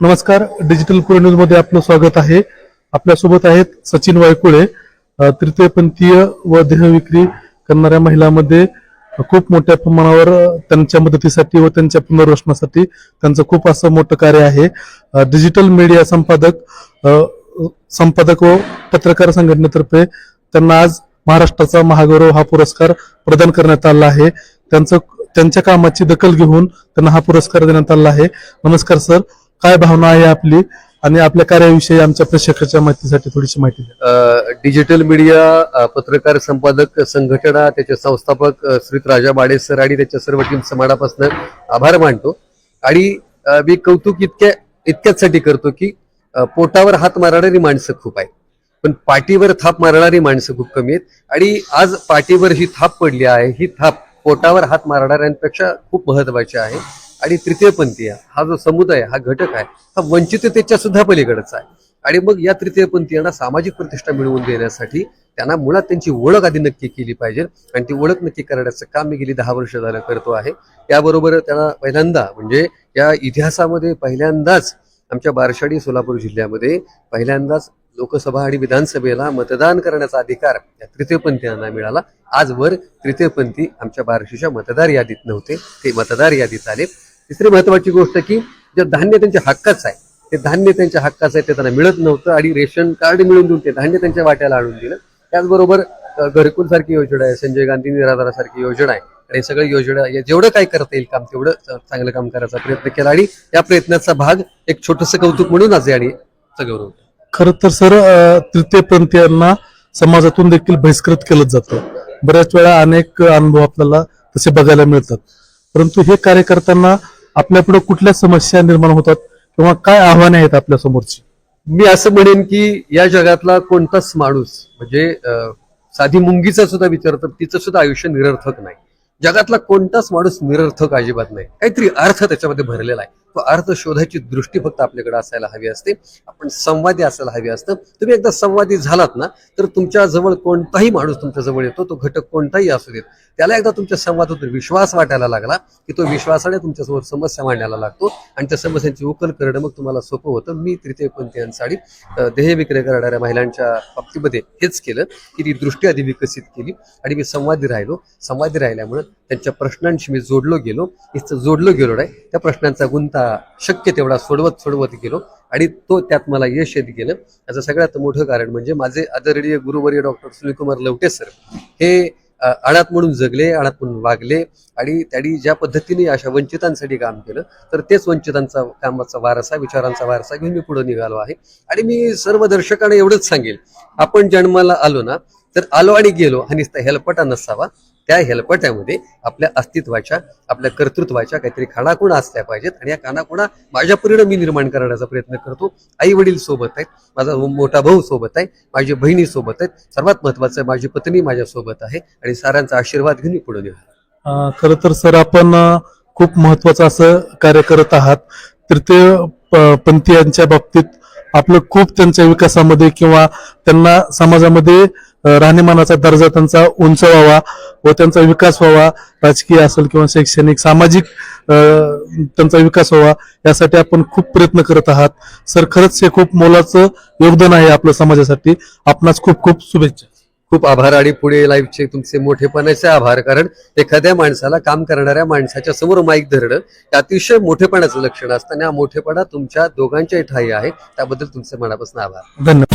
नमस्कार. डिजिटल पुणे न्यूजमध्ये आपलं स्वागत आहे. आपल्यासोबत आहेत सचिन वायकुळे तृतीयपंथीय व देहविक्री करणाऱ्या महिलांमध्ये खूप मोठ्या प्रमाणावर त्यांच्या मदतीसाठी व त्यांच्या पुनर्वसनासाठी त्यांचं खूप असं मोठं कार्य आहे. डिजिटल मीडिया संपादक संपादक व पत्रकार संघटनेतर्फे त्यांना आज महाराष्ट्राचा महागौरव हा पुरस्कार प्रदान करण्यात आला आहे. त्यांचं त्यांच्या कामाची दखल घेऊन त्यांना हा पुरस्कार देण्यात आला आहे. नमस्कार सर. काय भावना आहे आपली आणि आपल्या कार्याविषयी आमच्या प्रेक्षकाच्या माहितीसाठी थोडीशी माहिती द्या. डिजिटल मीडिया पत्रकार संपादक संघटना त्याचे संस्थापक श्री श्रीत राजा बाडे सर आणि त्याच्या सर्व टीम समाजापासून आभार मानतो. आणि मी कौतुक इतक्या इतक्याचसाठी करतो की पोटावर हात मारणारी माणसं खूप आहेत. पण पाठीवर थाप मारणारी माणसं खूप कमी आहेत. आणि आज पाठीवर ही थाप पडली आहे ही थाप पोटावर हात मारणाऱ्यांपेक्षा खूप महत्वाची आहे. आणि तृतीयपंथीय हा जो समुदाय हा घटक आहे हा वंचिततेच्या सुद्धा पलीकडचा आहे. आणि मग या तृतीयपंथीयांना सामाजिक प्रतिष्ठा मिळवून देण्यासाठी त्यांना मुळात त्यांची ओळख आधी नक्की केली पाहिजे. आणि ती ओळख नक्की करण्याचं काम मी गेली दहा वर्ष झालं करतो आहे. त्याबरोबर त्यांना पहिल्यांदा म्हणजे या इतिहासामध्ये पहिल्यांदाच आमच्या बारशाडी सोलापूर जिल्ह्यामध्ये पहिल्यांदाच लोकसभा आणि विधानसभेला मतदान करण्याचा अधिकार या तृतीयपंथीयांना मिळाला. आजवर तृतीयपंथी आमच्या बारशीच्या मतदार यादीत नव्हते. ते मतदार यादीत आले. तिसरी महत्वाची गोष्ट की जे धान्य त्यांच्या हक्काचं आहे ते धान्य त्यांच्या हक्काचं आहे ते त्यांना मिळत नव्हतं आणि रेशन कार्ड मिळून देऊन ते धान्य त्यांच्या वाट्याला आणून दिलं. त्याचबरोबर घरकुल सारखी योजना आहे संजय गांधी निराधारासारखी योजना आहे. आणि सगळं योजना जेवढं काय करता येईल काम तेवढं चांगलं काम करायचा प्रयत्न केला आणि या प्रयत्नाचा भाग एक छोटस कौतुक म्हणून आज आणि गौरव खर तर सर तृतीयपंथीयांना समाजातून देखील बहिष्कृत केलं जातं. बऱ्याच वेळा अनेक अनुभव आपल्याला तसे बघायला मिळतात. परंतु हे कार्य करताना आपल्यापुढे कुठल्या समस्या निर्माण होतात किंवा काय आव्हाने आहेत आपल्या समोरची? मी असं म्हणेन की या जगातला कोणताच माणूस म्हणजे साधी मुंगीचा सुद्धा विचार तर तिचं सुद्धा आयुष्य निरर्थक नाही. जगातला कोणताच माणूस निरर्थक अजिबात नाही. काहीतरी अर्थ त्याच्यामध्ये भरलेला आहे. तो अर्थ शोधायची दृष्टी फक्त आपल्याकडे असायला हवी असते. आपण संवादी असायला हवी असतं. तुम्ही एकदा संवादी झालात ना तर तुमच्या जवळ कोणताही माणूस तुमच्या जवळ येतो. तो घटक कोणताही असू देत. त्याला एकदा तुमच्या संवादातून विश्वास वाटायला लागला की तो विश्वासाने तुमच्यासमोर समस्या मांडायला लागतो आणि त्या समस्यांची उकल करणं मग तुम्हाला सोपं होतं. मी तृतीयपंथीयांसाठी अ, देह विक्रय करणाऱ्या महिलांच्या बाबतीमध्ये हेच केलं की ती दृष्टी आधी विकसित केली आणि मी संवादी राहिलो. संवादी राहिल्यामुळं त्यांच्या प्रश्नांशी मी जोडलो गेलो. इथं जोडलो गेलो नाही. त्या प्रश्नांचा गुंता शक्य तेवढा सोडवत सोडवत गेलो. आणि तो त्यात मला यश येत गेलं. याचं सगळ्यात मोठं कारण म्हणजे माझे आदरणीय गुरुवर्य डॉक्टर सुनीलकुमार लवटे सर हे अ, अनाथ म्हणून जगले अनाथ म्हणून वागले. आणि त्यांनी ज्या पद्धतीने अशा वंचितांसाठी काम केलं तर तेच वंचितांचा कामाचा वारसा विचारांचा वारसा घेऊन मी पुढे निघालो आहे. आणि मी सर्व दर्शकांना एवढंच सांगेल. आपण जन्माला आलो ना तर आलो आणि गेलो हा नुसता हेलपटा नसावा. त्या हेलपट्यामध्ये आपल्या अस्तित्वाच्या आपल्या कर्तृत्वाच्या काहीतरी खाणाकुणा असल्या पाहिजेत आणि या कानाकुणा माझ्या परीनं मी निर्माण करण्याचा प्रयत्न करतो. आई वडील सोबत आहेत माझा मोठा भाऊ सोबत आहे माझी बहिणी सोबत आहेत. सर्वात महत्वाचं माझी पत्नी माझ्यासोबत आहे आणि सारांचा आशीर्वाद घेऊन पुढे निघालो खरं तर सर आपण खूप महत्वाचं असं कार्य करत आहात. तृतीय ते पंथीयांच्या बाबतीत आपलं खूप त्यांच्या विकासामध्ये किंवा त्यांना समाजामध्ये राहणीमानाचा दर्जा त्यांचा उंचवावा व त्यांचा विकास व्हावा राजकीय असेल किंवा शैक्षणिक सामाजिक त्यांचा विकास व्हावा यासाठी आपण खूप प्रयत्न करत आहात. सर खरंच हे खूप मोलाचं योगदान आहे आपल्या समाजासाठी. आपणास खूप खूप शुभेच्छा. खूप आभार आणि पुढे लाईव्हचे तुमचे मोठेपणाचे आभार. कारण एखाद्या माणसाला काम करणाऱ्या माणसाच्या समोर माईक धरणं हे अतिशय मोठेपणाचं लक्षण असतं आणि हा मोठेपणा तुमच्या दोघांच्याही ठाई आहे. त्याबद्दल तुमचे मनापासून आभार. धन्यवाद.